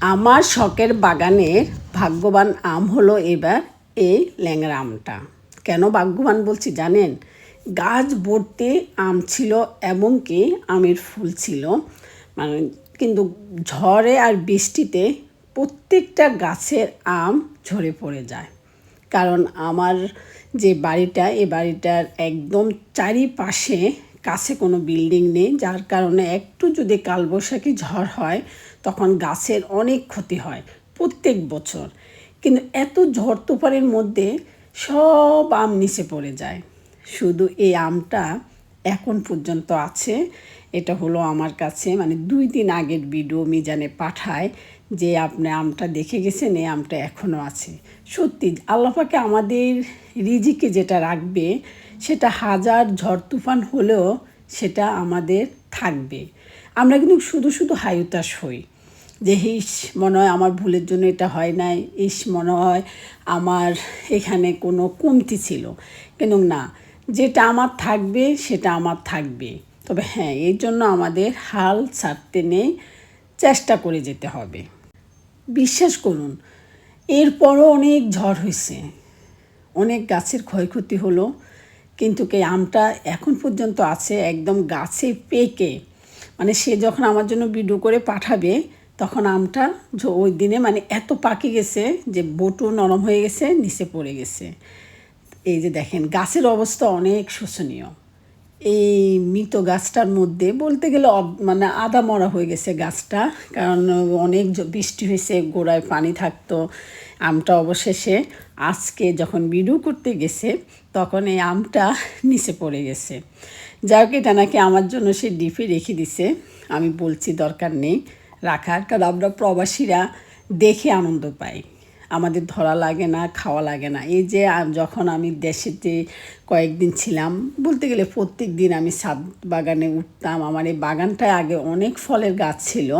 আমার শখের বাগানের ভাগ্যবান আম হলো এবার এই ল্যাংড়া আমটা। কেন ভাগ্যবান বলছি জানেন? গাছ ভর্তি আম ছিল এমনকি আমের ফুল ছিল। মানে কিন্তু ঝড়ে আর বৃষ্টিতে প্রত্যেকটা গাছের আম ঝরে পড়ে যায়। কারণ আমার যে বাড়িটা, এ বাড়িটার একদম চারিপাশে কাছে কোনো বিল্ডিং নেই, যার কারণে একটু যদি কালবৈশাখী ঝড় হয় তখন গাছের অনেক ক্ষতি হয় প্রত্যেক বছর। কিন্তু এত ঝড় তুফানের মধ্যে সব আম নিচে পড়ে যায়। শুধু এই আমটা এখন পর্যন্ত আছে। এটা হলো আমার কাছে মানে দুই দিন আগের ভিডিও মিজানে পাঠায় যে আপনি আমটা দেখে গেছেন, এই আমটা এখনও আছে। সত্যি আল্লাপাকে আমাদের রিজিকে যেটা রাখবে, সেটা হাজার ঝড় তুফান হলেও সেটা আমাদের থাকবে। আমরা কিন্তু শুধু শুধু হায়ুতাস হই। যে হিস মনে হয় আমার ভুলের জন্য এটা হয় নাই। ইস, মনে হয় আমার এখানে কোনো কমতি ছিল। কিন্তু না, যেটা আমার থাকবে, সেটা আমার থাকবে। তবে হ্যাঁ এর জন্য আমাদের হাল ছাড়তে নেই চেষ্টা করে যেতে হবে। বিশ্বাস করুন, এরপরও অনেক ঝড় হয়েছে। অনেক গাছের ক্ষয়ক্ষতি হলো। কিন্তু কে আমটা এখন পর্যন্ত আছে একদম গাছে পেকে। মানে সে যখন আমার জন্য ভিডিও করে পাঠাবে তখন আমটা ওই দিনে মানে এত পাকে গেছে যে বটু নরম হয়ে গেছে, নিচে পড়ে গেছে। এই যে দেখেন, গাছের অবস্থা অনেক শোচনীয় এই মৃত গাছটার মধ্যে বলতে গেলে মানে আদা মরা হয়ে গেছে গাছটা, কারণ অনেক বৃষ্টি হয়েছে, গোড়ায় পানি থাকতো, আমটা অবশেষে আজকে যখন বিডু করতে গেছে, তখন এই আমটা নিচে পড়ে গেছে। যাই হোক, এটা নাকি আমার জন্য সে ডিপে রেখে দিছে, আমি বলছি দরকার নেই। রাখার, কারণ আমরা প্রবাসীরা দেখে আনন্দ পাই। আমাদের ধরা লাগে না, খাওয়া লাগে না। এই যে যখন আমি দেশেতে কয়েকদিন ছিলাম, বলতে গেলে প্রত্যেক দিন আমি ছাদ বাগানে উঠতাম। আমার এই বাগানটায় আগে অনেক ফলের গাছ ছিল।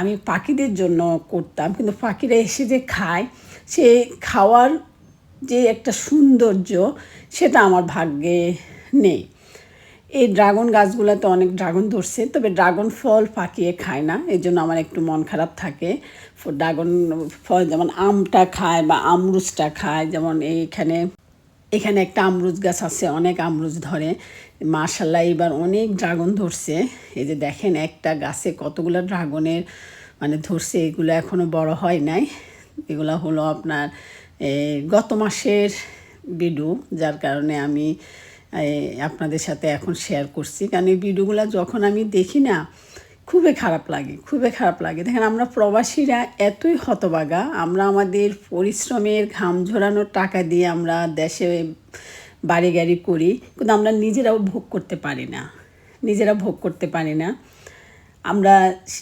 আমি পাখিদের জন্য করতাম, কিন্তু পাখিরা এসে যে খায়, সে খাওয়ার যে একটা সৌন্দর্য, সেটা আমার ভাগ্যে নেই। এই ড্রাগন গাছগুলোতে অনেক ড্রাগন ধরছে, তবে ড্রাগন ফল পাকিয়ে খায় না এই জন্য আমার একটু মন খারাপ থাকে। ড্রাগন ফল যেমন আমটা খায় বা আমরুজটা খায়, যেমন এইখানে, এখানে একটা আমরুজ গাছ আছে, অনেক আমরুজ ধরে। মার্শাল্লাহ এবার অনেক ড্রাগন ধরছে। এই যে দেখেন, একটা গাছে কতগুলো ড্রাগনের মানে ধরছে, এগুলো এখনও বড় হয় নাই। এগুলো হলো আপনার গত মাসের বিডু, যার কারণে আমি আপনাদের সাথে এখন শেয়ার করছি। কারণ এই ভিডিওগুলো যখন আমি দেখি না, খুবই খারাপ লাগে, খুবই খারাপ লাগে। দেখেন, আমরা প্রবাসীরা এতই হতবাগা। আমরা আমাদের পরিশ্রমের ঘাম ঝরানোর টাকা দিয়ে আমরা দেশে বাড়ি গাড়ি করি, কিন্তু আমরা নিজেরাও ভোগ করতে পারি না। নিজেরা ভোগ করতে পারি না। আমরা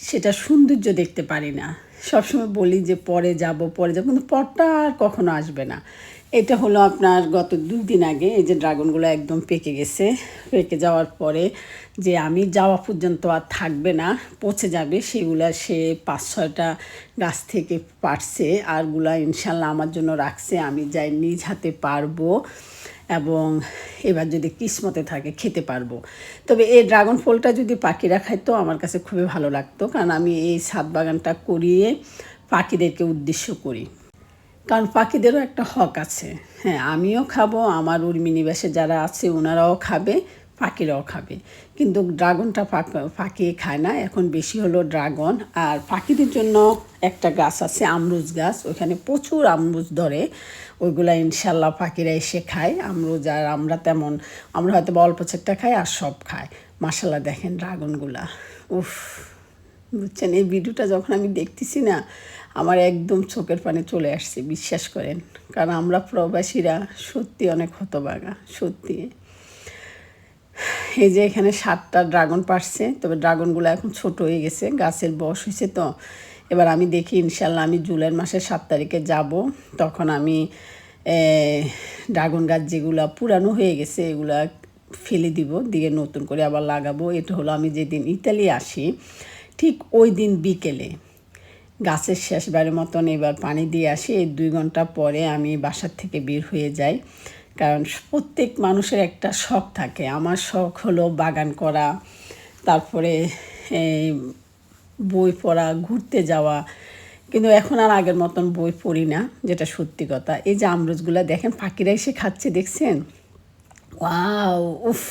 সেটা সৌন্দর্য দেখতে পারি না। সবসময় বলি যে পরে যাব পরে যাব, কিন্তু পরটা আর কখনো আসবে না। এটা হলো আপনার গত দুই দিন আগে, এই যে ড্রাগনগুলো একদম পেকে গেছে। পেকে যাওয়ার পরে যে আমি যাওয়া পর্যন্ত আর থাকবে না, পচে যাবে, সেগুলা সে পাঁচ ছয়টা গাছ থেকে পারছে আরগুলা ইনশাল্লাহ আমার জন্য রাখছে, আমি যাই নিজ হাতে পারব। এবং এবার যদি কিসমতে থাকে, খেতে পারব। তবে এই ড্রাগন ফলটা যদি পাখিরা খাইতো আমার কাছে খুবই ভালো লাগতো। কারণ আমি এই ছাদ বাগানটা করিয়ে পাখিদেরকে উদ্দেশ্য করি। কারণ পাখিদেরও একটা হক আছে। হ্যাঁ আমিও খাব, আমার উর্মিনিবাসে যারা আছে ওনারাও খাবে। পাখিরাও খাবে। কিন্তু ড্রাগনটা পাখি খায় না। এখন বেশি হলো ড্রাগন। আর পাখিদের জন্য একটা গাছ আছে, আমরুজ গাছ। ওখানে প্রচুর আমরুজ ধরে। ওইগুলা ইনশাল্লাহ পাখিরা এসে খায়। আমরুজ আর আমরা তেমন, আমরা হয়তো বা অল্প চেকটা খাই আর সব খায়। মাসাল্লাহ দেখেন ড্রাগনগুলা। উফ, বুঝছেন? এই ভিডিওটা যখন আমি দেখতেছি না, আমার একদম চোখের পানে চলে আসছে, বিশ্বাস করেন। কারণ আমরা প্রবাসীরা সত্যি অনেক হতবাগা, সত্যি। এই যে এখানে সাতটা ড্রাগন পারছে, তবে ড্রাগনগুলো এখন ছোট হয়ে গেছে, গাছের বয়স হয়েছে তো। এবার আমি দেখি ইনশাল্লাহ আমি জুলাই মাসের সাত তারিখে যাব। তখন আমি ড্রাগন গাছ যেগুলো পুরানো হয়ে গেছে, এগুলা ফেলে দিব, দিয়ে নতুন করে আবার লাগাবো। এটা হলো আমি যেদিন ইতালি আসি, ঠিক ওই দিন বিকেলে। গাছের শেষবারের মতন এবার পানি দিয়ে আসি, এই দুই ঘণ্টা পরে আমি বাসার থেকে বের হয়ে যাই। কারণ প্রত্যেক মানুষের একটা শখ থাকে। আমার শখ হলো বাগান করা, তারপরে বই পড়া, ঘুরতে যাওয়া। কিন্তু এখন আর আগের মতন বই পড়ি না, যেটা সত্যি কথা। এই যে আমরুজগুলো দেখেন, পাখিরা এসে খাচ্ছে, দেখছেন? ওয়াও, উফ!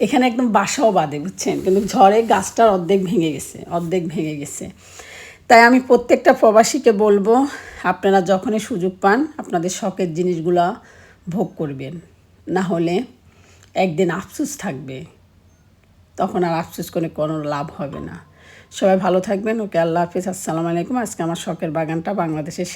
এখানে একদম বাসাও বাঁধে বুঝছেন? কিন্তু ঝড়ে গাছটার অর্ধেক ভেঙে গেছে, অর্ধেক ভেঙে গেছে। তাই আমি প্রত্যেকটা প্রবাসীকে বলব, আপনারা যখনই সুযোগ পান, আপনাদের শখের জিনিসগুলো ভোগ করবেন। না হলে একদিন আফসোস থাকবে। তখন আর আফসোস করে কোনো লাভ হবে না। সবাই ভালো থাকবেন। ওকে আল্লাহ হাফিজ। আসসালামু আলাইকুম। আজকে আমার শখের বাগানটা বাংলাদেশের